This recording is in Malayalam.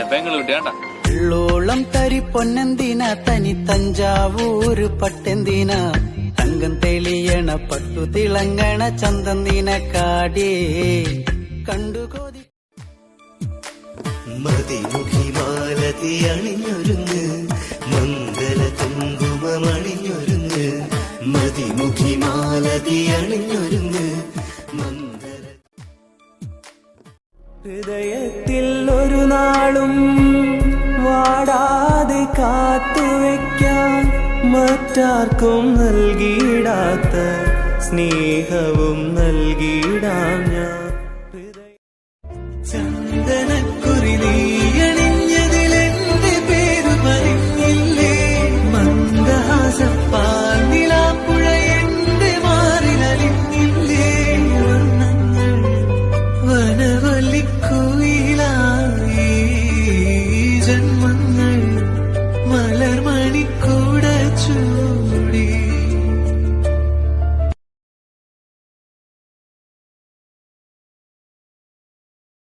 എന്റെ പെങ്ങളുട്ടി വേണ്ട ഉള്ളോളം തരി പൊന്നെന്തിന? തനി തഞ്ചാവൂര് പട്ടെന്തിന? തങ്കം തെളിയണ പട്ടു തിളങ്ങണ ചന്തന്തിന കാടേ കണ്ടുകോതി മതിമുഖിമാലതി അണിഞ്ഞൊരുങ്ങ്. മംഗല കുങ്കുമണിഞ്ഞൊരുങ്ങ് മതിമുഖിമാലതി അണിഞ്ഞൊരുങ്ങ്. ഹൃദയത്തിൽ ഒരു നാളും വാടാതെ കാത്തുവെക്കാൻ മറ്റാർക്കും നൽകിയിടാത്ത സ്നേഹവും നൽകിയിടാം ഞാൻ. ചന്ദന cool.